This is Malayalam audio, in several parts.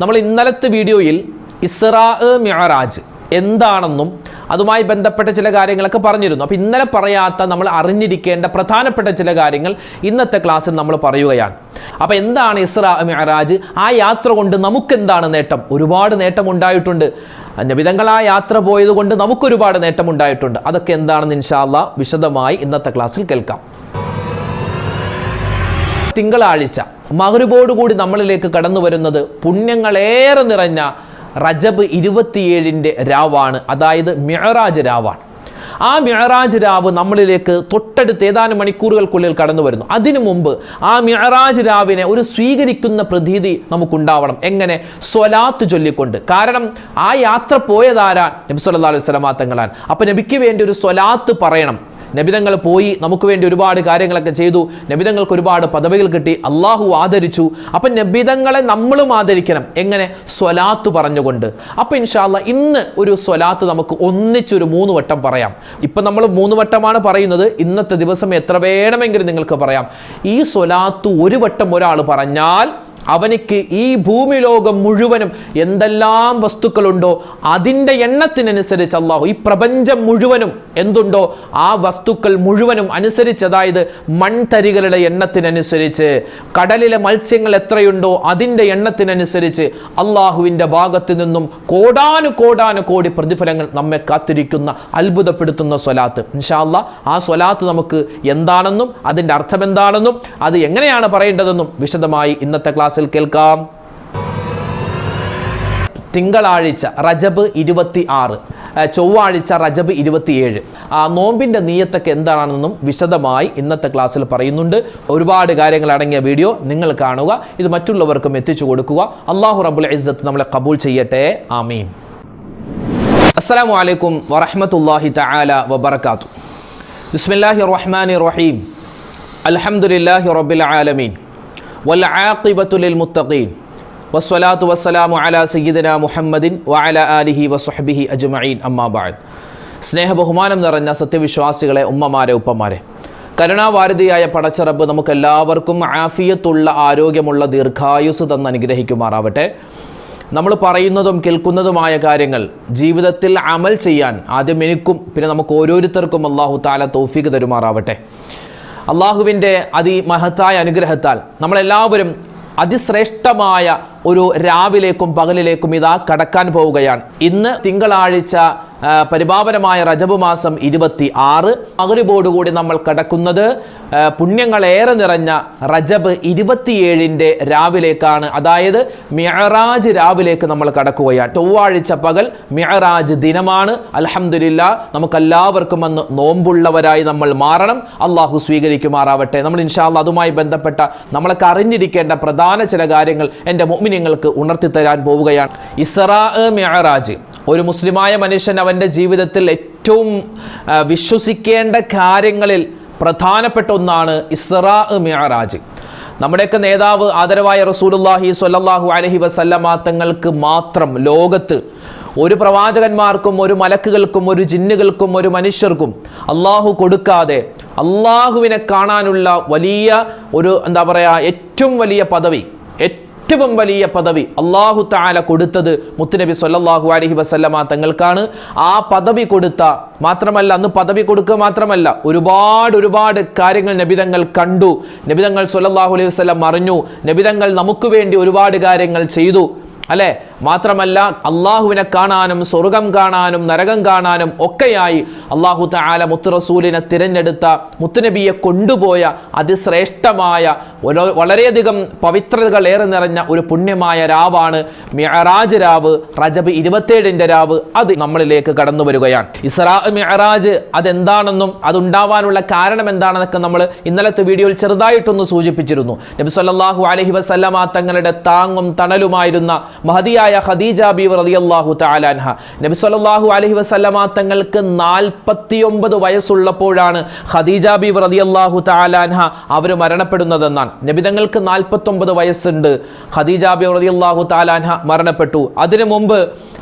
നമ്മൾ ഇന്നലത്തെ വീഡിയോയിൽ ഇസ്രാ മിഅറാജ് എന്താണെന്നും അതുമായി ബന്ധപ്പെട്ട ചില കാര്യങ്ങളൊക്കെ പറഞ്ഞിരുന്നു. അപ്പോൾ ഇന്നലെ പറയാത്ത നമ്മൾ അറിഞ്ഞിരിക്കേണ്ട പ്രധാനപ്പെട്ട ചില കാര്യങ്ങൾ ഇന്നത്തെ ക്ലാസ്സിൽ നമ്മൾ പറയുകയാണ്. അപ്പോൾ എന്താണ് ഇസ്രാ മിഅറാജ്? ആ യാത്ര കൊണ്ട് നമുക്കെന്താണ് നേട്ടം? ഒരുപാട് നേട്ടം ഉണ്ടായിട്ടുണ്ട്. നബിതങ്ങൾ ആ യാത്ര പോയത് കൊണ്ട് നമുക്കൊരുപാട് നേട്ടം ഉണ്ടായിട്ടുണ്ട്. അതൊക്കെ എന്താണെന്ന് ഇൻഷാല്ല വിശദമായി ഇന്നത്തെ ക്ലാസ്സിൽ കേൾക്കാം. തിങ്കളാഴ്ച മകരുബോടുകൂടി നമ്മളിലേക്ക് കടന്നു വരുന്നത് പുണ്യങ്ങളേറെ നിറഞ്ഞ റജബ് ഇരുപത്തിയേഴിന്റെ രാവാണ്. അതായത് മിഴറാജ് രാവാണ്. ആ മിഴറാജ് രാവ് നമ്മളിലേക്ക് തൊട്ടടുത്ത് ഏതാനും മണിക്കൂറുകൾക്കുള്ളിൽ കടന്നു വരുന്നു. അതിനു മുമ്പ് ആ മിഴറാജ് രാവിനെ ഒരു സ്വീകരിക്കുന്ന പ്രതീതി നമുക്കുണ്ടാവണം. എങ്ങനെ? സ്വലാത്ത് ചൊല്ലിക്കൊണ്ട്. കാരണം ആ യാത്ര പോയതാരാ? നബി സല്ലല്ലാഹു അലൈഹി സ്വലമാ തങ്ങളാൻ അപ്പോൾ നബിക്ക് വേണ്ടി ഒരു സ്വലാത്ത് പറയണം. നബിതങ്ങൾ പോയി നമുക്ക് വേണ്ടി ഒരുപാട് കാര്യങ്ങളൊക്കെ ചെയ്തു. നബിതങ്ങൾക്ക് ഒരുപാട് പദവികൾ കിട്ടി. അള്ളാഹു ആദരിച്ചു. അപ്പം നബിതങ്ങളെ നമ്മളും ആദരിക്കണം. എങ്ങനെ? സ്വലാത്ത് പറഞ്ഞുകൊണ്ട്. അപ്പം ഇൻഷാല്ല ഇന്ന് ഒരു സ്വലാത്ത് നമുക്ക് ഒന്നിച്ചൊരു മൂന്ന് വട്ടം പറയാം. ഇപ്പം നമ്മൾ മൂന്ന് വട്ടമാണ് പറയുന്നത്. ഇന്നത്തെ ദിവസം എത്ര വേണമെങ്കിലും നിങ്ങൾക്ക് പറയാം. ഈ സ്വലാത്ത് ഒരു വട്ടം ഒരാൾ പറഞ്ഞാൽ അവനിക്ക് ഈ ഭൂമി ലോകം മുഴുവനും എന്തെല്ലാം വസ്തുക്കളുണ്ടോ അതിന്റെ എണ്ണത്തിനനുസരിച്ച് അള്ളാഹു ഈ പ്രപഞ്ചം മുഴുവനും എന്തുണ്ടോ ആ വസ്തുക്കൾ മുഴുവനും അനുസരിച്ച് അതായത് മൺതരികളുടെ എണ്ണത്തിനനുസരിച്ച്. കടലിലെ മത്സ്യങ്ങൾ എത്രയുണ്ടോ അതിന്റെ എണ്ണത്തിനനുസരിച്ച് അള്ളാഹുവിന്റെ ഭാഗത്ത് നിന്നും കോടാനു കോടാനു കോടി പ്രതിഫലങ്ങൾ നമ്മെ കാത്തിരിക്കുന്ന അത്ഭുതപ്പെടുത്തുന്ന സ്വലാത്ത്. ഇൻഷാല്ല ആ സ്വലാത്ത് നമുക്ക് എന്താണെന്നും അതിന്റെ അർത്ഥം എന്താണെന്നും അത് എങ്ങനെയാണ് പറയേണ്ടതെന്നും വിശദമായി ഇന്നത്തെ ക്ലാസ്സിൽ കേൾക്കാം. തിങ്കളാഴ്ച റജബ് ഇരുപത്തി ആറ് ചൊവ്വാഴ്ച റജബ് ഇരുപത്തിയേഴ്. ആ നോമ്പിന്റെ നീയത്തൊക്കെ എന്താണെന്നും വിശദമായി ഇന്നത്തെ ക്ലാസ്സിൽ പറയുന്നുണ്ട്. ഒരുപാട് കാര്യങ്ങൾ അടങ്ങിയ വീഡിയോ നിങ്ങൾ കാണുക. ഇത് മറ്റുള്ളവർക്കും എത്തിച്ചു കൊടുക്കുക. അള്ളാഹു റബുൽ ഇസ്സത്ത് നമ്മളെ കബൂൽ ചെയ്യട്ടെ. ആമീൻ. അസ്സലാമു അലൈക്കും വറഹമത്തല്ലാഹി തആല വബർക്കാത്തു ബിസ്മില്ലാഹി റഹ്മാൻ റഹീം. അലഹമുല്ലാഹി റബ്ബിൽ ആലമീൻ. വൽ മുത്തഖീൻ വസ്സലാത്തു വസ്സലാമു അലാ സയ്യിദന മുഹമ്മദിൻ വഅല ആലിഹി വസ്വഹ്ബിഹി അജ്മഈൻ. അമ്മാ ബഅദ്. സ്നേഹ ബഹുമാനം നിറഞ്ഞ സത്യവിശ്വാസികളെ ഉമ്മമാരെ ഉപ്പമാരെ കരുണാവാരതിയായ പടച്ചറബ് നമുക്ക് എല്ലാവർക്കും ആഫിയത്തുള്ള ആരോഗ്യമുള്ള ദീർഘായുസ് തന്ന് അനുഗ്രഹിക്കുമാറാവട്ടെ. നമ്മൾ പറയുന്നതും കേൾക്കുന്നതുമായ കാര്യങ്ങൾ ജീവിതത്തിൽ അമൽ ചെയ്യാൻ ആദ്യം എനിക്കും പിന്നെ നമുക്ക് ഓരോരുത്തർക്കും അള്ളാഹു താല തൗഫീക്ക് തരുമാറാവട്ടെ. അള്ളാഹുവിന്റെ അതിമഹത്തായ അനുഗ്രഹത്താൽ നമ്മളെല്ലാവരും അതിശ്രേഷ്ഠമായ ഒരു രാവിലേക്കും പകലിലേക്കും ഇതാ കടക്കാൻ പോവുകയാണ്. ഇന്ന് തിങ്കളാഴ്ച പരിപാവനമായ റജബ് മാസം ഇരുപത്തി ആറ് മകരിബോടുകൂടി നമ്മൾ കടക്കുന്നത് പുണ്യങ്ങളേറെ നിറഞ്ഞ റജബ് ഇരുപത്തിയേഴിന്റെ രാവിലേക്കാണ്. അതായത് മിയറാജ് രാവിലേക്ക് നമ്മൾ കടക്കുകയാണ്. ചൊവ്വാഴ്ച പകൽ മിയറാജ് ദിനമാണ്. അലഹമില്ല നമുക്കെല്ലാവർക്കും അന്ന് നോമ്പുള്ളവരായി നമ്മൾ മാറണം. അള്ളാഹു സ്വീകരിക്കുമാറാവട്ടെ. നമ്മൾ ഇൻഷാല്ല അതുമായി ബന്ധപ്പെട്ട നമ്മളൊക്കെ അറിഞ്ഞിരിക്കേണ്ട പ്രധാന ചില കാര്യങ്ങൾ എന്റെ മുഅ്മിനീങ്ങൾക്ക് ഉണർത്തിത്തരാൻ പോവുകയാണ്. ഇസറാ മിഅറാജ് ഒരു മുസ്ലിമായ മനുഷ്യൻ അവന്റെ ജീവിതത്തിൽ ഏറ്റവും വിശ്വസിക്കേണ്ട കാര്യങ്ങളിൽ പ്രധാനപ്പെട്ട ഒന്നാണ് ഇസ്രാ മിഅറാജ്. നമ്മുടെയൊക്കെ നേതാവ് ആദരവായ റസൂലുല്ലാഹി സ്വല്ലല്ലാഹു അലഹി വസല്ലമ തങ്ങൾക്ക് മാത്രം ലോകത്ത് ഒരു പ്രവാചകന്മാർക്കും ഒരു മലക്കുകൾക്കും ഒരു ജിന്നുകൾക്കും ഒരു മനുഷ്യർക്കും അള്ളാഹു കൊടുക്കാതെ അള്ളാഹുവിനെ കാണാനുള്ള വലിയ ഒരു എന്താ പറയുക ഏറ്റവും വലിയ പദവി ഏറ്റവും വലിയ പദവി അള്ളാഹു താല കൊടുത്തത് മുത്തുനബി സൊല്ലാഹു അലഹി വസല്ലമ തങ്ങൾക്കാണ്. ആ പദവി കൊടുത്ത മാത്രമല്ല അന്ന് പദവി കൊടുക്കുക മാത്രമല്ല ഒരുപാട് ഒരുപാട് കാര്യങ്ങൾ നബിതങ്ങൾ കണ്ടു. നബിതങ്ങൾ സൊല്ലാഹു അലൈഹി വസല്ലം അറിഞ്ഞു. നബിതങ്ങൾ നമുക്ക് വേണ്ടി ഒരുപാട് കാര്യങ്ങൾ ചെയ്തു. അല്ലെ? മാത്രമല്ല അള്ളാഹുവിനെ കാണാനും സ്വർഗം കാണാനും നരകം കാണാനും ഒക്കെയായി അള്ളാഹു താല മുത്തുറസൂലിനെ തിരഞ്ഞെടുത്ത മുത്തുനബിയെ കൊണ്ടുപോയ അതിശ്രേഷ്ഠമായ വളരെയധികം പവിത്രതകൾ ഏറെ നിറഞ്ഞ ഒരു പുണ്യമായ രാവാണ് മിഅറാജ് രാവ് റജബ് ഇരുപത്തേഴിന്റെ രാവ്. അത് നമ്മളിലേക്ക് കടന്നു വരികയാണ്. ഇസ്രാ മിഅറാജ് അതെന്താണെന്നും അതുണ്ടാവാനുള്ള കാരണം എന്താണെന്നൊക്കെ നമ്മൾ ഇന്നലത്തെ വീഡിയോയിൽ ചെറുതായിട്ടൊന്ന് സൂചിപ്പിച്ചിരുന്നു. നബി സല്ലല്ലാഹു അലൈഹി വസല്ലമ തങ്ങളുടെ താങ്ങും തണലുമായിരുന്ന മഹദിയായ ഖദീജ ബീവി റളിയല്ലാഹു തആല അൻഹ. നബി സല്ലല്ലാഹു അലഹി വസല്ലമ തങ്ങൾക്ക് നാൽപ്പത്തിയൊമ്പത് വയസ്സുള്ളപ്പോഴാണ് ഖദീജ ബി റളിയല്ലാഹു തആല അൻഹ അവർ മരണപ്പെടുന്നതെന്നാണ്. നബി തങ്ങൾക്ക് നാൽപ്പത്തൊമ്പത് വയസ്സുണ്ട്. ഖദീജ ബി റളിയല്ലാഹു തആല അൻഹ മരണപ്പെട്ടു. അതിനു മുമ്പ്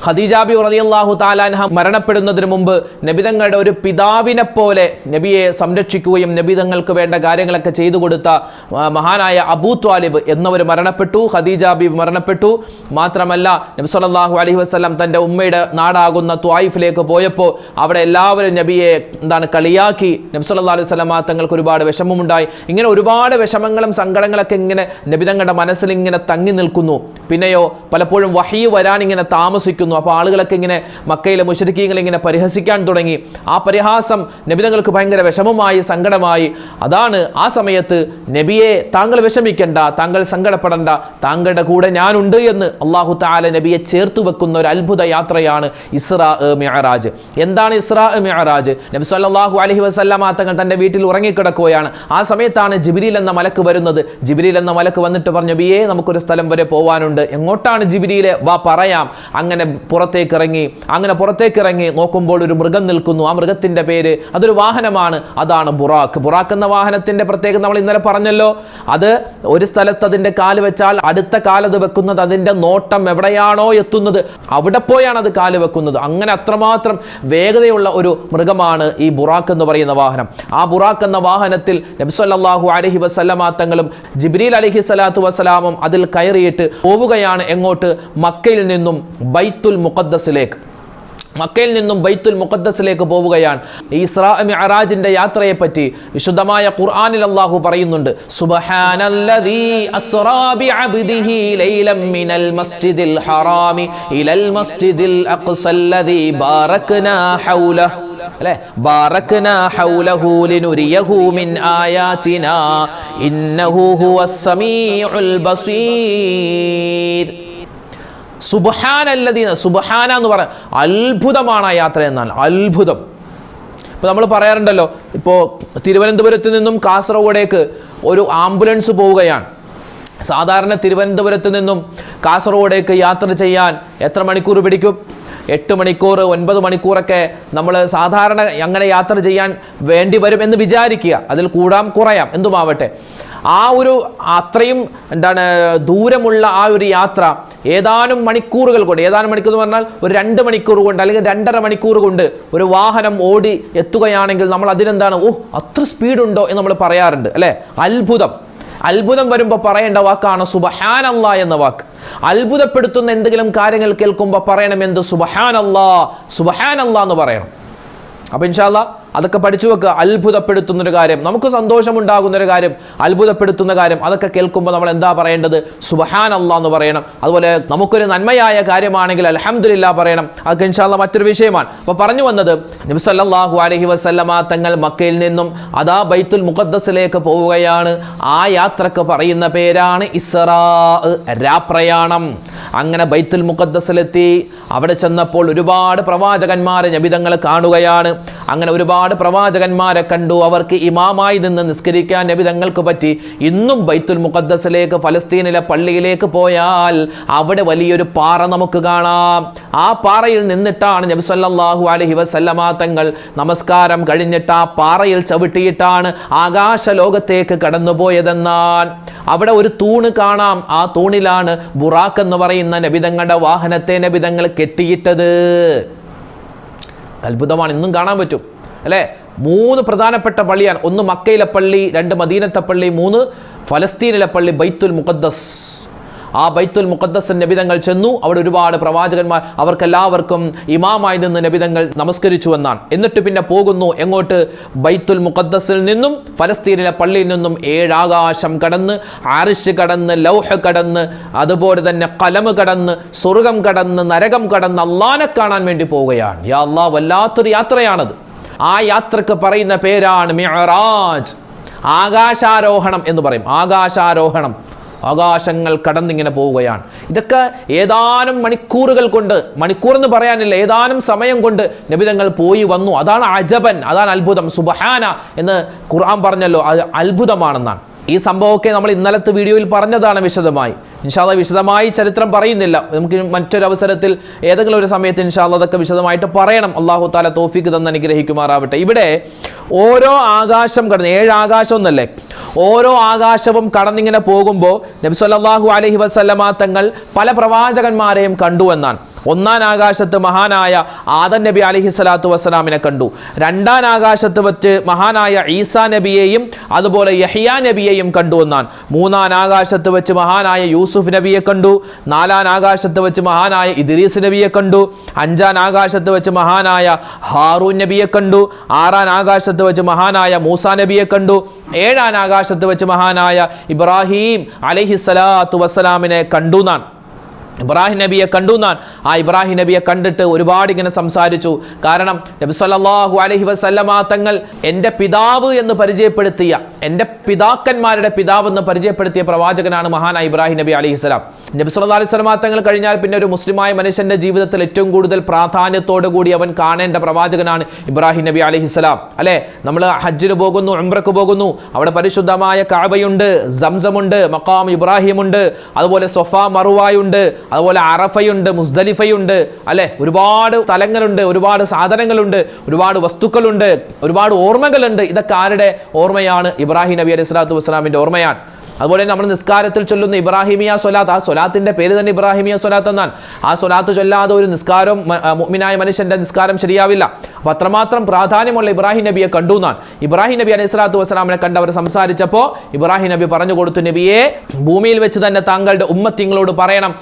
ഖദീജ ബി റളിയല്ലാഹു തആല അൻഹ മരണപ്പെടുന്നതിന് മുമ്പ് നബി തങ്ങളുടെ ഒരു പിതാവിനെ പോലെ നബിയെ സംരക്ഷിക്കുകയും നബി തങ്ങൾക്ക് വേണ്ട കാര്യങ്ങളൊക്കെ ചെയ്തു കൊടുത്ത മഹാനായ അബൂ ത്വാലിബ് എന്നവർ മരണപ്പെട്ടു. ഖദീജ ബി മരണപ്പെട്ടു. മാത്രമല്ല നബി സല്ലല്ലാഹു അലൈഹി വസല്ലം തന്റെ ഉമ്മയുടെ നാടാകുന്ന ത്വായിഫിലേക്ക് പോയപ്പോൾ അവിടെ എല്ലാവരും നബിയെ എന്താണ് കളിയാക്കി. നബി സല്ലല്ലാഹു അലൈഹി വസല്ലം തങ്ങൾക്ക് ഒരുപാട് വിഷമമുണ്ടായി. ഇങ്ങനെ ഒരുപാട് വിഷമങ്ങളും സങ്കടങ്ങളൊക്കെ ഇങ്ങനെ നബി തങ്ങളുടെ മനസ്സിൽ ഇങ്ങനെ തങ്ങി നിൽക്കുന്നു. പിന്നെയോ പലപ്പോഴും വഹി വരാൻ ഇങ്ങനെ താമസിക്കുന്നു. അപ്പോൾ ആളുകളൊക്കെ ഇങ്ങനെ മക്കയിലെ മുഷരിക്കീങ്ങൾ ഇങ്ങനെ പരിഹസിക്കാൻ തുടങ്ങി. ആ പരിഹാസം നബിതങ്ങൾക്ക് ഭയങ്കര വിഷമമായി സങ്കടമായി. അതാണ് ആ സമയത്ത് നബിയെ താങ്കൾ വിഷമിക്കണ്ട താങ്കൾ സങ്കടപ്പെടണ്ട താങ്കളുടെ കൂടെ ഞാനുണ്ട് എന്ന് അള്ളാഹു താല നബിയെ ചേർത്ത് വെക്കുന്ന ഒരു അത്ഭുത യാത്രയാണ് ഇസ്രാ മിഅറാജ്. എന്താണ് ഇസ്രാ മിഅറാജ്? നബി സല്ലല്ലാഹു അലഹി വസല്ലമ തങ്ങൾ തന്റെ വീട്ടിൽ ഉറങ്ങിക്കിടക്കുകയാണ്. ആ സമയത്താണ് ജിബ്രീൽ എന്ന മലക്ക് വരുന്നത്. ജിബ്രീൽ എന്ന മലക്ക് വന്നിട്ട് പറഞ്ഞു ബിയെ നമുക്കൊരു സ്ഥലം വരെ പോവാനുണ്ട്. എങ്ങോട്ടാണ് ജിബിരിയിലെ വാ പറയാം. അങ്ങനെ പുറത്തേക്ക് ഇറങ്ങി അങ്ങനെ പുറത്തേക്ക് ഇറങ്ങി നോക്കുമ്പോൾ ഒരു മൃഗം നിൽക്കുന്നു. ആ മൃഗത്തിന്റെ പേര് അതൊരു വാഹനമാണ്. അതാണ് ബുറാക്ക് ബുറാക്ക് എന്ന വാഹനത്തിന്റെ പ്രത്യേകത നമ്മൾ ഇന്നലെ പറഞ്ഞല്ലോ. അത് ഒരു സ്ഥലത്ത് അതിന്റെ കാൽ വെച്ചാൽ അടുത്ത കാലത് വെക്കുന്നത് അതിന്റെ നോട്ടം എവിടെയാണോ എത്തുന്നത്? അവിടെ പോയാണ് അത് കാൽ വെക്കുന്നത്. അങ്ങനെ അത്രമാത്രം വേഗതയുള്ള ഒരു മൃഗമാണ് ഈ ബുറാക്ക് എന്ന് പറയുന്ന വാഹനം. ആ ബുറാക്ക് എന്ന വാഹനത്തിൽ നബ്സല്ലാഹു അലഹി വസ്ലമാ തങ്ങളും ജിബ്രീൽ അലഹി സ്വലാത്തു വസ്സലാമും അതിൽ കയറിയിട്ട് പോവുകയാണ് എങ്ങോട്ട്? മക്കയിൽ നിന്നും ബൈത്തുൽ മുഖദ്ദസിലേക്ക്. മക്കയിൽ നിന്നും ബൈത്തുൽ മുഖദ്ദസിലേക്ക് പോവുകയാണ്. ഇസ്രാ മിഅറാജിന്റെ യാത്രയെ പറ്റി വിശുദ്ധമായ ഖുർആനിൽ അല്ലാഹു പറയുന്നുണ്ട്. സുബ്ഹാനല്ലദീ അസ്റാ ബിഅബ്ദിഹി ലൈലം മിനൽ മസ്ജിദിൽ ഹറാമി ഇലൽ മസ്ജിദിൽ അഖ്സല്ലദീ ബാറക്നാ ഹൗലഹു അല്ലെ? ബാറക്നാ ഹൗലഹു ലിനുരിയഹു മിൻ ആയാതിനാ ഇന്നഹു ഹുവസ് സമീഉൽ ബസീർ. സുബഹാനല്ലതീന സുബഹാന എന്ന് പറയാൻ അത്ഭുതമാണ് ആ യാത്ര എന്നാണ് അത്ഭുതം. ഇപ്പോൾ നമ്മൾ പറയാറുണ്ടല്ലോ ഇപ്പോൾ തിരുവനന്തപുരത്ത് നിന്നും കാസർഗോഡേക്ക് ഒരു ആംബുലൻസ് പോവുകയാണ്. സാധാരണ തിരുവനന്തപുരത്ത് നിന്നും കാസർഗോഡേക്ക് യാത്ര ചെയ്യാൻ എത്ര മണിക്കൂർ പിടിക്കും? എട്ട് മണിക്കൂർ ഒൻപത് മണിക്കൂറൊക്കെ നമ്മൾ സാധാരണ അങ്ങനെ യാത്ര ചെയ്യാൻ വേണ്ടി വരും എന്ന് വിചാരിക്കുക. അതിൽ കൂടാം കുറയാം. എന്തുമാവട്ടെ? ആ ഒരു അത്രയും എന്താണ് ദൂരമുള്ള ആ ഒരു യാത്ര ഏതാനും മണിക്കൂറുകൾ കൊണ്ട് ഏതാനും മണിക്കൂർ എന്ന് പറഞ്ഞാൽ ഒരു രണ്ട് മണിക്കൂർ കൊണ്ട് അല്ലെങ്കിൽ രണ്ടര മണിക്കൂർ കൊണ്ട് ഒരു വാഹനം ഓടി എത്തുകയാണെങ്കിൽ നമ്മൾ അതിനെന്താണ് ഓ അത്ര സ്പീഡുണ്ടോ എന്ന് നമ്മൾ പറയാറുണ്ട് അല്ലേ? അത്ഭുതം. അത്ഭുതം വരുമ്പോൾ പറയേണ്ട വാക്കാണ് സുബഹാനല്ല എന്ന വാക്ക്. അത്ഭുതപ്പെടുത്തുന്ന എന്തെങ്കിലും കാര്യങ്ങൾ കേൾക്കുമ്പോൾ പറയണം എന്ത്? സുബഹാനല്ലാ സുബഹാനല്ല എന്ന് പറയണം. അപ്പൊ ഇൻഷാല്ല അതൊക്കെ പഠിച്ചു വെക്കുക അത്ഭുതപ്പെടുത്തുന്ന ഒരു കാര്യം. നമുക്ക് സന്തോഷമുണ്ടാകുന്ന ഒരു കാര്യം. അത്ഭുതപ്പെടുത്തുന്ന കാര്യം. അതൊക്കെ കേൾക്കുമ്പോൾ നമ്മൾ എന്താ പറയേണ്ടത്? സുബഹാൻ അല്ല എന്ന് പറയണം. അതുപോലെ നമുക്കൊരു നന്മയായ കാര്യമാണെങ്കിൽ അലഹമില്ല പറയണം. അതൊക്കെ ഇൻഷാല്ല മറ്റൊരു വിഷയമാണ്. അപ്പൊ പറഞ്ഞു വന്നത് നബി അലഹി വസല്ലമ തങ്ങൾ മക്കയിൽ നിന്നും അതാ ബൈത്തുൽ മുഖദ്ദസിലേക്ക് പോവുകയാണ്. ആ യാത്രയ്ക്ക് പറയുന്ന പേരാണ് രാപ്രയാണം അങ്ങനെ ബൈത്തുൽ മുഖദ്ദസിലെത്തി. അവിടെ ചെന്നപ്പോൾ ഒരുപാട് പ്രവാചകന്മാരെ നബിതങ്ങൾ കാണുകയാണ്. അങ്ങനെ ഒരുപാട് പ്രവാചകന്മാരെ കണ്ടു. അവർക്ക് ഇമാമായി നിന്ന് നിസ്കരിക്കാൻ നബിതങ്ങൾക്ക് പറ്റി. ഇന്നും ബൈത്തുൽ മുഖദ്ദസിലേക്ക് ഫലസ്തീനിലെ പള്ളിയിലേക്ക് പോയാൽ അവിടെ വലിയൊരു പാറ നമുക്ക് കാണാം. ആ പാറയിൽ നിന്നിട്ടാണ് നബി സല്ലല്ലാഹു അലൈഹി വസല്ലമ തങ്ങൾ നമസ്കാരം കഴിഞ്ഞിട്ട് ആ പാറയിൽ ചവിട്ടിയിട്ടാണ് ആകാശ ലോകത്തേക്ക് കടന്നുപോയതെന്നാൽ അവിടെ ഒരു തൂണ് കാണാം. ആ തൂണിലാണ് ബുറാഖ് എന്ന് പറയുന്ന നബിതങ്ങളുടെ വാഹനത്തെ നബിതങ്ങൾ കെട്ടിയിട്ടത്. അത്ഭുതമാണ്. ഇന്നും കാണാൻ പറ്റും. അല്ലേ? മൂന്ന് പ്രധാനപ്പെട്ട പള്ളിയാണ്. ഒന്ന് മക്കയിലെ പള്ളി രണ്ട് മദീനത്തെ പള്ളി മൂന്ന് ഫലസ്തീനിലെ പള്ളി ബൈത്തുൽ മുഖദ്ദസ്. ആ ബൈത്തുൽ മുഖദ്ദസ് നബിതങ്ങൾ ചെന്നു. അവിടെ ഒരുപാട് പ്രവാചകന്മാർ അവർക്കെല്ലാവർക്കും ഇമാമായി നിന്ന് നബിതങ്ങൾ നമസ്കരിച്ചു എന്നാണ്. എന്നിട്ട് പിന്നെ പോകുന്നു എങ്ങോട്ട്? ബൈത്തുൽ മുഖദ്ദസിൽ നിന്നും ഫലസ്തീനിലെ പള്ളിയിൽ നിന്നും ഏഴാകാശം കടന്ന് ആരിഷ് കടന്ന് ലൗഹ കടന്ന് അതുപോലെ തന്നെ കലമ് കടന്ന് സ്വർഗം കടന്ന് നരകം കടന്ന് അള്ളാനെ കാണാൻ വേണ്ടി പോവുകയാണ്. യാ അള്ളാഹ് വല്ലാത്തൊരു യാത്രയാണത്. ആ യാത്രയ്ക്ക് പറയുന്ന പേരാണ് മിഹറാജ് ആകാശാരോഹണം എന്ന് പറയും. ആകാശാരോഹണം. ആകാശങ്ങൾ കടന്നിങ്ങനെ പോവുകയാണ്. ഇതൊക്കെ ഏതാനും മണിക്കൂറുകൾ കൊണ്ട് മണിക്കൂർ എന്ന് പറയാനില്ല ഏതാനും സമയം കൊണ്ട് നബിതങ്ങൾ പോയി വന്നു. അതാണ് അജബൻ അതാണ് അത്ഭുതം. സുബഹാന എന്ന് ഖുർആൻ പറഞ്ഞല്ലോ അത് അത്ഭുതമാണെന്നാണ്. ഈ സംഭവമൊക്കെ നമ്മൾ ഇന്നലത്തെ വീഡിയോയിൽ പറഞ്ഞതാണ് വിശദമായി. ഇൻഷാല്ല വിശദമായി ചരിത്രം പറയുന്നില്ല. നമുക്ക് മറ്റൊരു അവസരത്തിൽ ഏതെങ്കിലും ഒരു സമയത്ത് ഇൻഷാല്ല അതൊക്കെ വിശദമായിട്ട് പറയണം. അള്ളാഹു താല തോഫിക്ക് തന്നെ അനുഗ്രഹിക്കുമാറാവട്ടെ. ഇവിടെ ഓരോ ആകാശം കടന്ന് ഏഴ് ആകാശം എന്നല്ലേ ഓരോ ആകാശവും കടന്നിങ്ങനെ പോകുമ്പോൾ നബി അലഹി വസല്ലമ തങ്ങൾ പല പ്രവാചകന്മാരെയും കണ്ടു എന്നാണ്. ഒന്നാം ആകാശത്ത് മഹാനായ ആദൻ നബി അലഹി സ്വലാത്തു വസ്സലാമിനെ കണ്ടു. രണ്ടാം ആകാശത്ത് വച്ച് മഹാനായ ഈസാ നബിയെയും അതുപോലെ യഹിയ നബിയെയും കണ്ടു എന്നാണ്. മൂന്നാം ആകാശത്ത് വെച്ച് മഹാനായ യൂസുഫ് നബിയെ കണ്ടു. നാലാം ആകാശത്ത് വെച്ച് മഹാനായ ഇദ്രീസ് നബിയെ കണ്ടു. അഞ്ചാം ആകാശത്ത് വെച്ച് മഹാനായ ഹാറൂൻ നബിയെ കണ്ടു. ആറാം ആകാശത്ത് വെച്ച് മഹാനായ മൂസ നബിയെ കണ്ടു. ഏഴാം ആകാശത്ത് വെച്ച് മഹാനായ ഇബ്രാഹിം അലഹിസ്സലാത്തു വസ്സലാമിനെ കണ്ടു എന്നാണ്. ഇബ്രാഹിം നബിയെ കണ്ടു എന്നാൻ ആ ഇബ്രാഹിം നബിയെ കണ്ടിട്ട് ഒരുപാട് ഇങ്ങനെ സംസാരിച്ചു. കാരണം നബി സല്ലാഹു അലഹി വസല്ലമ തങ്ങൾ എന്റെ പിതാവ് എന്ന് പരിചയപ്പെടുത്തിയ എന്റെ പിതാക്കന്മാരുടെ പിതാവ് എന്ന് പരിചയപ്പെടുത്തിയ പ്രവാചകനാണ് മഹാനായ ഇബ്രാഹിം നബി അലൈഹി നബി സല്ലാ അലൈഹി തങ്ങൾ കഴിഞ്ഞാൽ പിന്നെ ഒരു മുസ്ലിമായ മനുഷ്യന്റെ ജീവിതത്തിൽ ഏറ്റവും കൂടുതൽ പ്രാധാന്യത്തോടു കൂടി അവൻ കാണേണ്ട പ്രവാചകനാണ് ഇബ്രാഹിം നബി അലൈഹി സ്വലാം. അല്ലെ? നമ്മൾ ഹജ്ജിന് പോകുന്നു ഉംറക്ക് പോകുന്നു. അവിടെ പരിശുദ്ധമായ കാബയുണ്ട് സംസമുണ്ട് മക്കാം ഇബ്രാഹിമുണ്ട്. അതുപോലെ സൊഫ മറുവായുണ്ട്. അതുപോലെ അറഫയുണ്ട് മുസ്ദലിഫയുണ്ട് അല്ലെ? ഒരുപാട് സ്ഥലങ്ങളുണ്ട് ഒരുപാട് സാധനങ്ങളുണ്ട് ഒരുപാട് വസ്തുക്കളുണ്ട് ഒരുപാട് ഓർമ്മകളുണ്ട്. ഇതൊക്കെ ആരുടെ ഓർമ്മയാണ്? ഇബ്രാഹിം നബി അലൈഹി സ്വലാത്തു വസ്സലാമിന്റെ ഓർമ്മയാണ്. അതുപോലെ നമ്മൾ നിസ്കാരത്തിൽ ചൊല്ലുന്ന ഇബ്രാഹിമിയ സൊലാത്ത് ആ സൊലാത്തിന്റെ പേര് തന്നെ ഇബ്രാഹിമിയ സൊലാത്ത് എന്നാൽ ആ സൊലാത്ത് ചൊല്ലാതെ ഒരു നിസ്കാരം മുമ്മിനായ മനുഷ്യന്റെ നിസ്കാരം ശരിയാവില്ല. അപ്പൊ അത്രമാത്രം പ്രാധാന്യമുള്ള ഇബ്രാഹിം നബിയെ കണ്ടു എന്നാണ്. ഇബ്രാഹിം നബി അലൈഹി സ്വലാത്തു വസ്സലാമിനെ കണ്ട് അവർ സംസാരിച്ചപ്പോൾ ഇബ്രാഹിം നബി പറഞ്ഞു കൊടുത്തു നബിയെ ഭൂമിയിൽ വെച്ച് തന്നെ താങ്കളുടെ ഉമ്മത്തിങ്ങളോട് പറയണം.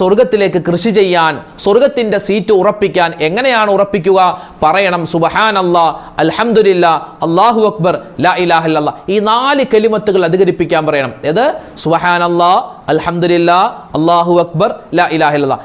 സ്വർഗത്തിലേക്ക് കൃഷി ചെയ്യാൻ സ്വർഗത്തിന്റെ സീറ്റ് ഉറപ്പിക്കാൻ എങ്ങനെയാണ് ഉറപ്പിക്കുക? പറയണം സുബഹാൻ അല്ലാ അൽഹംദുലില്ലാ അള്ളാഹു അക്ബർ ലാ ഇലാഹ ഇല്ലല്ലാ ഈ നാല് കെലിമത്തുകൾ അധികരിപ്പിക്കാൻ പറയണം. ഏത്? സുബഹാൻ അല്ലാ അള്ളാഹു അക്ബർ ലാ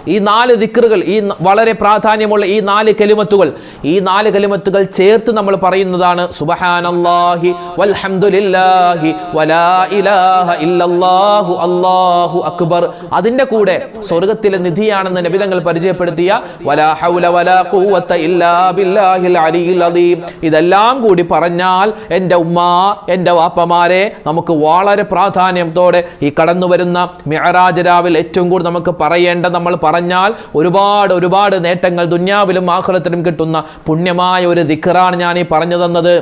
ഈ നാല് ദിക്റുകൾ ഈ വളരെ പ്രാധാന്യമുള്ള ഈ നാല് കലിമത്തുകൾ ഈ നാല് കലിമത്തുകൾ ചേർത്ത് നമ്മൾ പറയുന്നതാണ് സുബഹാനല്ലാഹി വൽഹംദുലില്ലാഹി വലാ ഇലാഹ ഇല്ലല്ലാഹു അല്ലാഹു അക്ബർ. അതിന്റെ കൂടെ സ്വർഗത്തിലെ നിധിയാണെന്ന് നബിതങ്ങൾ പരിചയപ്പെടുത്തിയ വലാ ഹൗല വലാ ഖുവത ഇല്ലാ ബില്ലാഹിൽ ഇതെല്ലാം കൂടി പറഞ്ഞാൽ എന്റെ ഉമ്മ എന്റെ വാപ്പമാരെ നമുക്ക് വളരെ പ്രാധാന്യത്തോടെ ഈ കടന്നു വരുന്ന മിഅറാജ് രാവിൽ ഏറ്റവും കൂടുതൽ നമുക്ക് പറയേണ്ട നമ്മൾ പറഞ്ഞാൽ ഒരുപാട് ഒരുപാട് നേട്ടങ്ങൾ ദുന്യാവിലും ആഹ്ലത്തിലും കിട്ടുന്ന പുണ്യമായ ഒരു ദിക്കറാണ് ഞാൻ ഈ പറഞ്ഞു തന്നത്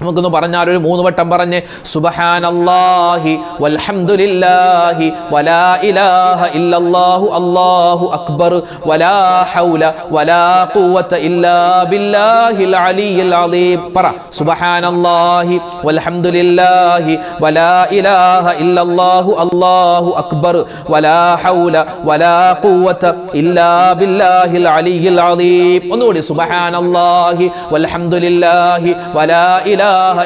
നമുക്കൊന്ന് പറഞ്ഞാൽ ഒരു മൂന്ന് വട്ടം പറഞ്ഞ് സുബഹാനല്ലാഹി വൽഹംദുലില്ലാഹി വലാ ഇലാഹ ഇല്ലല്ലാഹു അല്ലാഹു അക്ബർ വലാ ഹൗല വലാ ഖുവത ഇല്ലാ ബില്ലാഹിൽ അലിയിൽ അലീം പറ സുബഹാനല്ലാഹി വൽഹംദുലില്ലാഹി വലാ ഇലാഹ ഇല്ലല്ലാഹു അല്ലാഹു അക്ബർ വലാ ഹൗല വലാ ഖുവത ഇല്ലാ ബില്ലാഹിൽ അലിയിൽ അലീം ഒന്നുകൂടി സുബഹാനല്ലാഹി വൽഹംദുലില്ലാഹി വലാ ഇലാഹ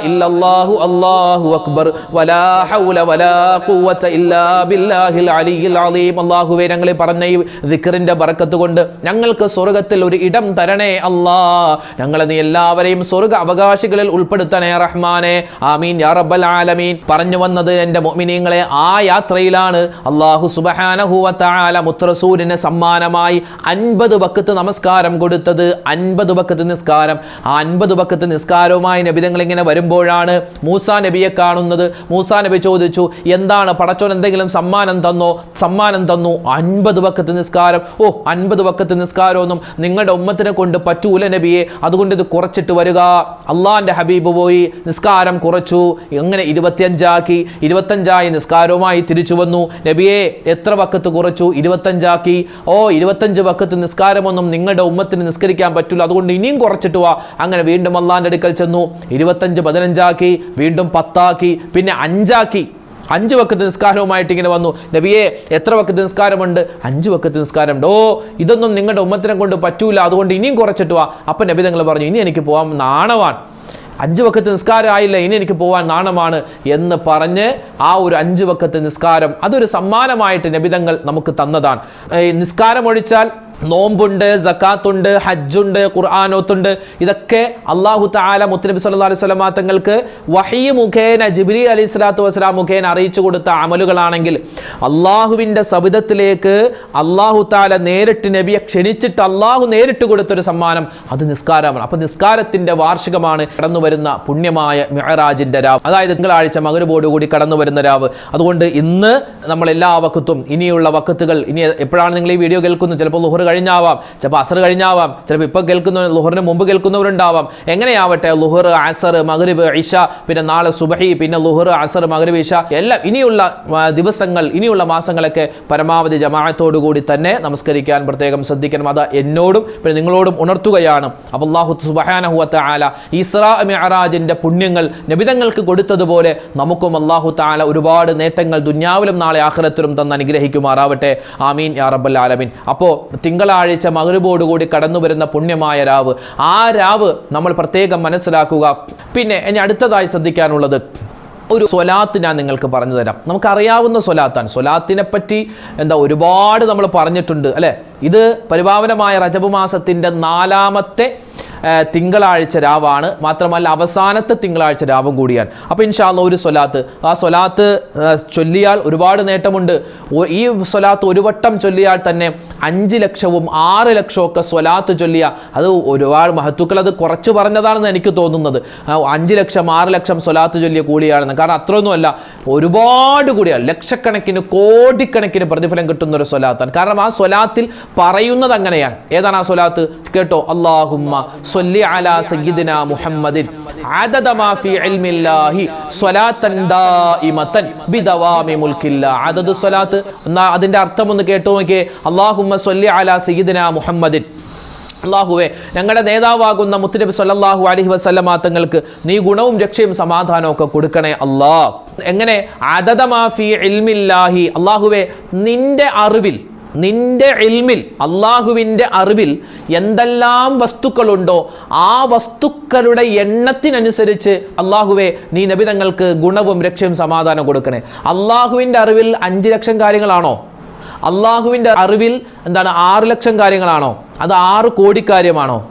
ഇല്ലല്ലാഹു അല്ലാഹു അക്ബർ. വലാ ഹൗല വലാ ഖുവത ഇല്ലാ ബില്ലാഹിൽ അലിയിൽ അലീം. അല്ലാഹുവേ ഞങ്ങളെ പറഞ്ഞ ഈ ദിക്റിന്റെ ബർക്കത്ത് കൊണ്ട് ഞങ്ങൾക്ക് സ്വർഗത്തിൽ ഒരു ഇടം തരണേ അല്ലാ. ഞങ്ങളെ നീ എല്ലാവരെയും സ്വർഗ അവകാശികളിൽ ഉൾപ്പെടുത്തണേ റഹ്മാനെ. ആമീൻ യാ റബ്ബൽ ആലമീൻ. പറഞ്ഞു വന്നത് എന്റെ മുഅ്മിനീങ്ങളെ ആ യാത്രയിലാണ്. അല്ലാഹു സുബ്ഹാനഹു വ തആല മുത്തറസൂലിന് സമ്മാനമായി അൻപത് വക്കത്ത് നമസ്കാരം കൊടുത്തത്. അൻപത് വക്കത്ത് നിസ്കാരം. ആ അൻപത് വക്കത്ത് നിസ്കാരവുമായി നബിതങ്ങൾ ഇങ്ങനെ വരുമ്പോഴാണ് മൂസാ നബിയെ കാണുന്നത്. മൂസാ നബി ചോദിച്ചു എന്താണ്? പടച്ചോൻ എന്തെങ്കിലും സമ്മാനം തന്നോ? സമ്മാനം തന്നു. അൻപത് വക്കത്ത് നിസ്കാരം. ഓ അൻപത് വക്കത്ത് നിസ്കാരമൊന്നും നിങ്ങളുടെ ഉമ്മത്തിനെ കൊണ്ട് പറ്റൂല നബിയെ. അതുകൊണ്ട് ഇത് കുറച്ചിട്ട് വരിക. അള്ളാന്റെ ഹബീബ് പോയി നിസ്കാരം കുറച്ചു. എങ്ങനെ ഇരുപത്തിയഞ്ചാക്കി? ഇരുപത്തഞ്ചായി നിസ്കാരവുമായി തിരിച്ചു വന്നു. നബിയെ എത്ര വക്കത്ത് കുറച്ചു? ഇരുപത്തഞ്ചാക്കി ഓ ഇരുപത്തഞ്ച് വക്കത്ത് നിസ്കാരമൊന്നും നിങ്ങളുടെ ഉമ്മത്തിന് നിസ്കരിക്കാൻ പറ്റില്ല അതുകൊണ്ട് ഇനിയും കുറച്ചിട്ട് വാ. അങ്ങനെ വീണ്ടും അള്ളാന്റെ അടുക്കൽ ചെന്നു. ഇരുപത്തഞ്ച് പതിനഞ്ചാക്കി വീണ്ടും പത്താക്കി പിന്നെ അഞ്ചാക്കി. അഞ്ച് വക്കത്ത് നിസ്കാരവുമായിട്ട് ഇങ്ങനെ വന്നു. നബിയെ എത്ര വക്കത്ത് നിസ്കാരമുണ്ട്? അഞ്ച് വക്കത്ത് നിസ്കാരമുണ്ട് ഓ ഇതൊന്നും നിങ്ങളുടെ ഉമ്മത്തിനെ കൊണ്ട് പറ്റൂല. അതുകൊണ്ട് ഇനിയും കുറച്ചിട്ട് വാ. അപ്പം നബി തങ്ങൾ പറഞ്ഞു ഇനി എനിക്ക് പോകാം നാണവാൻ അഞ്ച് വക്കത്ത് നിസ്കാരം ആയില്ല ഇനി എനിക്ക് പോകാൻ നാണമാണ് എന്ന് പറഞ്ഞ് ആ ഒരു അഞ്ച് വക്കത്ത് നിസ്കാരം അതൊരു സമ്മാനമായിട്ട് നബിതങ്ങൾ നമുക്ക് തന്നതാണ്. നിസ്കാരം ഒഴിച്ചാൽ നോമ്പുണ്ട് ജക്കാത്തുണ്ട് ഹജ്ജുണ്ട് ഖുർആാനോത്തുണ്ട്. ഇതൊക്കെ അള്ളാഹു താല മുത്തനബി സല്ലാ അലൈഹി സ്വലമാ തങ്ങൾക്ക് വഹി മുഖേന ജിബ്രി അലി സ്വലാത്തു വസ്സലാം മുഖേന അറിയിച്ചു കൊടുത്ത അമലുകളാണെങ്കിൽ അള്ളാഹുവിന്റെ സബിതത്തിലേക്ക് അള്ളാഹു താല നേരിട്ട് നബിയെ ക്ഷണിച്ചിട്ട് അള്ളാഹു നേരിട്ട് കൊടുത്തൊരു സമ്മാനം അത് നിസ്കാരമാണ്. അപ്പം നിസ്കാരത്തിന്റെ വാർഷികമാണ് കടന്നു വരുന്ന പുണ്യമായ മെഹറാജിന്റെ രാവ്. അതായത് തിങ്കളാഴ്ച മകരബോടുകൂടി കടന്നു വരുന്ന രാവ്. അതുകൊണ്ട് ഇന്ന് നമ്മൾ എല്ലാ വക്കത്തും ഇനിയുള്ള വക്കത്തുകൾ ഇനി എപ്പോഴാണ് നിങ്ങൾ ഈ വീഡിയോ കേൾക്കുന്നത്? ചിലപ്പോൾ ലുഹർ കഴിഞ്ഞാവാം. ചിലപ്പോൾ അസർ കഴിഞ്ഞാവാം. ചിലപ്പോൾ ഇപ്പം കേൾക്കുന്ന ലുഹറിന് മുമ്പ് കേൾക്കുന്നവരുണ്ടാവാം. എങ്ങനെയാവട്ടെ ലുഹർ അസർ മഗ്രിബ് ഇഷ പിന്നെ നാളെ സുബഹി പിന്നെ ലുഹർ അസർ മഗ്രിബ് ഇഷ എല്ലാം ഇനിയുള്ള ദിവസങ്ങൾ ഇനിയുള്ള മാസങ്ങളൊക്കെ പരമാവധി ജമാഅത്തോടുകൂടി തന്നെ നമസ്കരിക്കാൻ പ്രത്യേകം ശ്രദ്ധിക്കണം. അത് എന്നോടും പിന്നെ നിങ്ങളോടും ഉണർത്തുകയാണ്. അപ്പോൾ അള്ളാഹു ആല ഇസ്രാ മിഅറാജിന്റെ പുണ്യങ്ങൾ നബിതങ്ങൾക്ക് കൊടുത്തതുപോലെ നമുക്കും അള്ളാഹു താല ഒരുപാട് നേട്ടങ്ങൾ ദുന്യാവിലും നാളെ ആഖിറത്തിലും തന്ന് അനുഗ്രഹിക്കുമാറാവട്ടെ. ആമീൻ യാ റബ്ബൽ ആലമീൻ. അപ്പോൾ തിങ്കളാഴ്ച മകരുബോടുകൂടി കടന്നു വരുന്ന പുണ്യമായ രാവ്. ആ രാവ് നമ്മൾ പ്രത്യേകം മനസ്സിലാക്കുക. പിന്നെ ഇനി അടുത്തതായി ശ്രദ്ധിക്കാനുള്ളത് ഒരു സ്വലാത്ത് ഞാൻ നിങ്ങൾക്ക് പറഞ്ഞു തരാം. നമുക്കറിയാവുന്ന സ്വലാത്താണ്. സ്വലാത്തിനെ പറ്റി എന്താ ഒരുപാട് നമ്മൾ പറഞ്ഞിട്ടുണ്ട് അല്ലേ? ഇത് പരിപാവനമായ റജബ് മാസത്തിന്റെ നാലാമത്തെ തിങ്കളാഴ്ച രാവാണ്. മാത്രമല്ല അവസാനത്തെ തിങ്കളാഴ്ച രാവും കൂടിയാണ്. അപ്പോൾ ഇൻഷാല്ല ഒരു സ്വലാത്ത്. ആ സ്വലാത്ത് ചൊല്ലിയാൽ ഒരുപാട് നേട്ടമുണ്ട്. ഈ സ്വലാത്ത് ഒരു വട്ടം ചൊല്ലിയാൽ തന്നെ അഞ്ച് ലക്ഷവും ആറ് ലക്ഷവും ഒക്കെ സ്വലാത്ത് ചൊല്ലിയ. അത് ഒരുപാട് മഹത്തുക്കൾ അത് കുറച്ച് പറഞ്ഞതാണെന്ന് എനിക്ക് തോന്നുന്നത്. അഞ്ച് ലക്ഷം ആറ് ലക്ഷം സ്വലാത്ത് ചൊല്ലിയ കൂലിയാണെന്ന് കാരണം അത്രയൊന്നുമല്ല ഒരുപാട് കൂടിയാണ് ലക്ഷക്കണക്കിന് കോടിക്കണക്കിന് പ്രതിഫലം കിട്ടുന്ന ഒരു സ്വലാത്താണ്. കാരണം ആ സ്വലാത്തിൽ പറയുന്നത് അങ്ങനെയാണ്. ഏതാണ് ആ സ്വലാത്ത്? കേട്ടോ അള്ളാഹുമ്മ സ്വല്ലി അലാ സയ്യിദിന മുഹമ്മദിൻ ഫീ ഇൽമില്ലാഹി സ്വലാത്തൻ ദായിമതൻ ബിദവാമി മുൽക്കില്ലാ അദദ് സ്വലാത്ത് അതിന്റെ അർത്ഥം ഒന്ന് കേട്ടു നോക്കിയേ. അള്ളാഹുമ്മ സൊല്ലി അലാ സയ്യിദിന മുഹമ്മദിൻ. അള്ളാഹുവെ ഞങ്ങളുടെ നേതാവാകുന്ന മുത്തുനബി സല്ലാഹു അലഹി വസല്ലമ തങ്ങൾക്ക് നീ ഗുണവും രക്ഷയും സമാധാനവും ഒക്കെ കൊടുക്കണേ അല്ലാ എങ്ങനെ? ഇൽമില്ലാഹി. അള്ളാഹുവെ നിന്റെ അറിവിൽ നിന്റെ ഇൽമിൽ അള്ളാഹുവിന്റെ അറിവിൽ എന്തെല്ലാം വസ്തുക്കളുണ്ടോ ആ വസ്തുക്കളുടെ എണ്ണത്തിനനുസരിച്ച് അള്ളാഹുവെ നീ നബിതങ്ങൾക്ക് ഗുണവും രക്ഷയും സമാധാനം കൊടുക്കണേ. അള്ളാഹുവിന്റെ അറിവിൽ അഞ്ച് ലക്ഷം കാര്യങ്ങളാണോ? അള്ളാഹുവിന്റെ അറിവിൽ എന്താണ് ആറ് ലക്ഷം കാര്യങ്ങളാണോ? അത് ആറ് കോടി കാര്യമാണോ?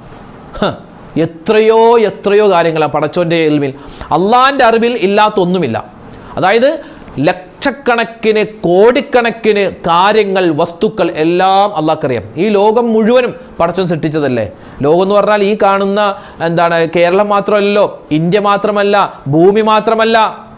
എത്രയോ എത്രയോ കാര്യങ്ങളാണ് പടച്ചോന്റെ എൽമിൽ. അള്ളാഹിന്റെ അറിവിൽ ഇല്ലാത്തൊന്നുമില്ല. അതായത് ലക്ഷക്കണക്കിന് കോടിക്കണക്കിന് കാര്യങ്ങൾ വസ്തുക്കൾ എല്ലാം അള്ളാഹ്ക്കറിയാം. ഈ ലോകം മുഴുവനും പടച്ചോൻ സൃഷ്ടിച്ചതല്ലേ? ലോകം എന്ന് പറഞ്ഞാൽ ഈ കാണുന്ന എന്താണ് കേരളം മാത്രമല്ലല്ലോ ഇന്ത്യ മാത്രമല്ല ഭൂമി മാത്രമല്ല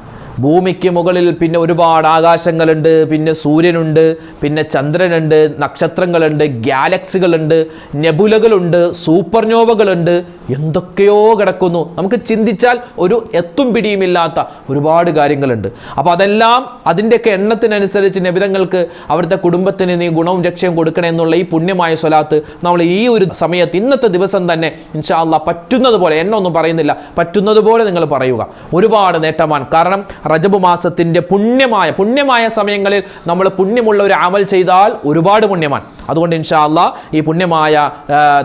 ഭൂമിക്ക് മുകളിൽ പിന്നെ ഒരുപാട് ആകാശങ്ങളുണ്ട് പിന്നെ സൂര്യനുണ്ട് പിന്നെ ചന്ദ്രനുണ്ട് നക്ഷത്രങ്ങളുണ്ട് ഗാലക്സികളുണ്ട് നെബുലകളുണ്ട് സൂപ്പർനോവകളുണ്ട്. എന്തൊക്കെയോ കിടക്കുന്നു. നമുക്ക് ചിന്തിച്ചാൽ ഒരു എത്തും പിടിയുമില്ലാത്ത ഒരുപാട് കാര്യങ്ങളുണ്ട്. അപ്പോൾ അതെല്ലാം അതിന്റെയൊക്കെ എണ്ണത്തിനനുസരിച്ച് നബിതങ്ങൾക്ക് അവിടുത്തെ കുടുംബത്തിന് നീ ഗുണവും രക്ഷയും കൊടുക്കണേ എന്നുള്ള ഈ പുണ്യമായ സ്വലാത്ത് നമ്മൾ ഈ ഒരു സമയത്ത് ഇന്നത്തെ ദിവസം തന്നെ ഇൻഷാല്ല പറ്റുന്നത് പോലെ എണ്ണ ഒന്നും പറയുന്നില്ല. പറ്റുന്നത് പോലെ നിങ്ങൾ പറയുക. ഒരുപാട് നേട്ടമാണ്. കാരണം റജബ് മാസത്തിന്റെ പുണ്യമായ പുണ്യമായ സമയങ്ങളിൽ നമ്മൾ പുണ്യമുള്ള ഒരു അമൽ ചെയ്താൽ ഒരുപാട് പുണ്യമാണ്. അതുകൊണ്ട് ഇൻഷാ അള്ളാ ഈ പുണ്യമായ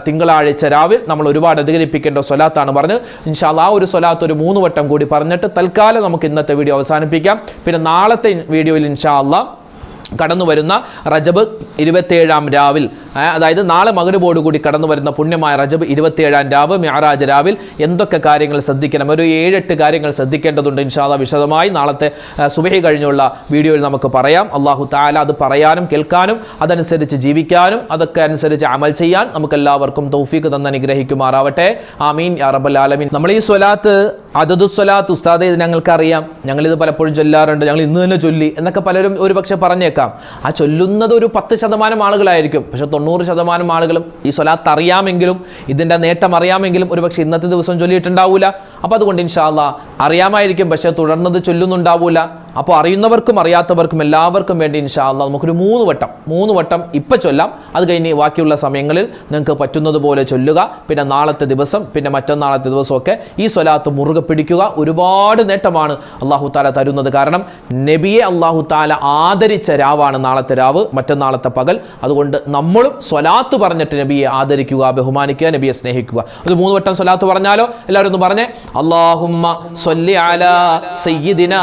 തിങ്കളാഴ്ച രാവിൽ നമ്മൾ ഒരുപാട് അധികരിപ്പിക്കേണ്ട സ്വലാത്താണ് പറഞ്ഞ് ഇൻഷാ അള്ളാ ഒരു സ്വലാത്ത് ഒരു മൂന്ന് വട്ടം കൂടി പറഞ്ഞിട്ട് തൽക്കാലം നമുക്ക് ഇന്നത്തെ വീഡിയോ അവസാനിപ്പിക്കാം. പിന്നെ നാളത്തെ വീഡിയോയിൽ ഇൻഷാ അള്ളാ കടന്നു വരുന്ന റജബ് ഇരുപത്തേഴാം രാവിൽ അതായത് നാളെ മകരുബോട് കൂടി കടന്നു വരുന്ന പുണ്യമായ റജബ് ഇരുപത്തിയേഴാം രാവ് മ്യാറാജ് രാവിൽ എന്തൊക്കെ കാര്യങ്ങൾ ശ്രദ്ധിക്കണം? ഒരു ഏഴെട്ട് കാര്യങ്ങൾ ശ്രദ്ധിക്കേണ്ടതുണ്ട് ഇൻഷാദ വിശദമായി. നാളത്തെ സുബഹി കഴിഞ്ഞുള്ള വീഡിയോയിൽ നമുക്ക് പറയാം. അള്ളാഹു താല അത് പറയാനും കേൾക്കാനും അതനുസരിച്ച് ജീവിക്കാനും അതൊക്കെ അനുസരിച്ച് അമൽ ചെയ്യാൻ നമുക്ക് എല്ലാവർക്കും തൗഫീക്ക് തന്ന് അനുഗ്രഹിക്കുമാറാവട്ടെ. ആമീൻ. യാ റബ്ബൽ ആലമീൻ. നമ്മൾ ഈ സ്വലാത്ത് അതത് സ്വലാത്ത് ഉസ്താദ് ഞങ്ങൾക്കറിയാം. ഞങ്ങളിത് പലപ്പോഴും ചൊല്ലാറുണ്ട്. ഞങ്ങൾ ഇന്ന് തന്നെ ചൊല്ലി എന്നൊക്കെ പലരും ഒരു പക്ഷെ ആ ചൊല്ലുന്നത് ഒരു പത്ത് ശതമാനം ആളുകളായിരിക്കും. പക്ഷേ തൊണ്ണൂറ് ശതമാനം ആളുകളും ഈ സ്വലാത്ത് അറിയാമെങ്കിലും ഇതിന്റെ നേട്ടം അറിയാമെങ്കിലും ഒരു പക്ഷേ ഇന്നത്തെ ദിവസം ചൊല്ലിയിട്ടുണ്ടാവില്ല അപ്പോൾ അതുകൊണ്ട് ഇൻഷാല്ല അറിയാമായിരിക്കും പക്ഷേ തുടർന്നത് ചൊല്ലുന്നുണ്ടാവില്ല അപ്പോൾ അറിയുന്നവർക്കും അറിയാത്തവർക്കും എല്ലാവർക്കും വേണ്ടി ഇൻഷാല്ല നമുക്കൊരു മൂന്ന് വട്ടം മൂന്ന് വട്ടം ഇപ്പം ചൊല്ലാം. അത് കഴിഞ്ഞ് ബാക്കിയുള്ള സമയങ്ങളിൽ നിങ്ങൾക്ക് പറ്റുന്നത് പോലെ ചൊല്ലുക. പിന്നെ നാളത്തെ ദിവസം പിന്നെ മറ്റന്നാളത്തെ ദിവസമൊക്കെ ഈ സ്വലാത്ത് മുറുകെ പിടിക്കുക. ഒരുപാട് നേട്ടമാണ് അള്ളാഹു താല തരുന്നത്. കാരണം നബിയെ അള്ളാഹു താല ആദരിച്ച രാവാണ് നാളത്തെ രാവ് മറ്റന്നാളത്തെ പകൽ. അതുകൊണ്ട് നമ്മളും സ്വലാത്ത് പറഞ്ഞിട്ട് നബിയെ ആദരിക്കുക ബഹുമാനിക്കുക നബിയെ സ്നേഹിക്കുക. അത് മൂന്ന് വട്ടം സ്വലാത്ത് പറഞ്ഞാലോ? എല്ലാവരും ഒന്ന് പറഞ്ഞേ അള്ളാഹുമ്മ സ്വല്ലി അലാ സയ്യിദിനാ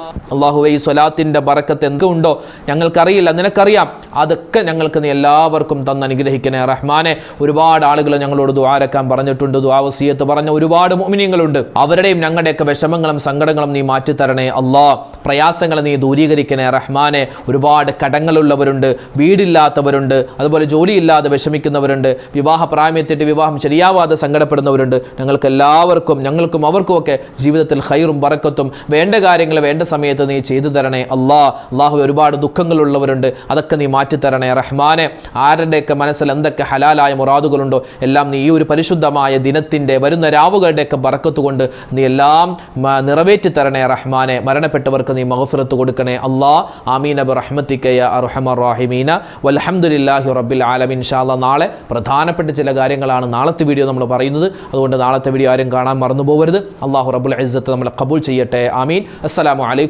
അള്ളാഹുവെ ഈ സ്വലാത്തിന്റെ ബറക്കത്ത് എന്തുണ്ടോ ഞങ്ങൾക്കറിയില്ല നിനക്കറിയാം. അതൊക്കെ ഞങ്ങൾക്ക് നീ എല്ലാവർക്കും തന്ന് അനുഗ്രഹിക്കണേ റഹ്മാനെ. ഒരുപാട് ആളുകൾ ഞങ്ങളോട് ദ്വാരക്കാൻ പറഞ്ഞിട്ടുണ്ട് ദ്വാവസീയത്ത് പറഞ്ഞ ഒരുപാട് മോമിനിയങ്ങളുണ്ട് അവരുടെയും ഞങ്ങളുടെയൊക്കെ വിഷമങ്ങളും സങ്കടങ്ങളും നീ മാറ്റിത്തരണേ അള്ളാ. പ്രയാസങ്ങളെ നീ ദൂരീകരിക്കണേ റഹ്മാനെ. ഒരുപാട് കടങ്ങളുള്ളവരുണ്ട് വീടില്ലാത്തവരുണ്ട് അതുപോലെ ജോലിയില്ലാതെ വിഷമിക്കുന്നവരുണ്ട് വിവാഹ പ്രായമെത്തിയിട്ട് വിവാഹം ശരിയാവാതെ സങ്കടപ്പെടുന്നവരുണ്ട്. ഞങ്ങൾക്ക് എല്ലാവർക്കും ഞങ്ങൾക്കും അവർക്കും ഒക്കെ ജീവിതത്തിൽ ഹൈറും ബറക്കത്തും. വേണ്ട കാര്യങ്ങൾ വേണ്ട സമയത്ത് നീ ചെയ്തു തരണേ. അള്ളാ അള്ളാഹു ഒരുപാട് ദുഃഖങ്ങളുള്ളവരുണ്ട്. അതൊക്കെ നീ മാറ്റിത്തരണേ റഹ്മാനെ. ആരുടെയൊക്കെ മനസ്സിൽ എന്തൊക്കെ ഹലാലായ മുറാദുകളുണ്ടോ എല്ലാം നീ ഈ ഒരു പരിശുദ്ധമായ ദിനത്തിന്റെ വരുന്ന രാവുകളുടെയൊക്കെ ബറക്കത്ത് കൊണ്ട് നീ എല്ലാം നിറവേറ്റി തരണേ റഹ്മാനെ. മരണപ്പെട്ടവർക്ക് നീ മഹഫിറത്ത് കൊടുക്കണേ. അള്ളാ ആമീൻ. അബ് റഹ്മത്തിക്കയ അർഹമർ വൽഹംദുലില്ലാഹി റബ്ബിൽ ആലമീൻ. ഇൻഷാല്ല നാളെ പ്രധാനപ്പെട്ട ചില കാര്യങ്ങളാണ് നാളത്തെ വീഡിയോ നമ്മൾ പറയുന്നത്. അതുകൊണ്ട് നാളത്തെ വീഡിയോ ആരും കാണാൻ മറന്നു പോകരുത് അള്ളാഹു റബ്ബുൽ ഇസ്സത്ത് നമ്മളെ കബൂൾ ചെയ്യട്ടെ. ആമീൻ. അസ്സലാമു അലൈക്കും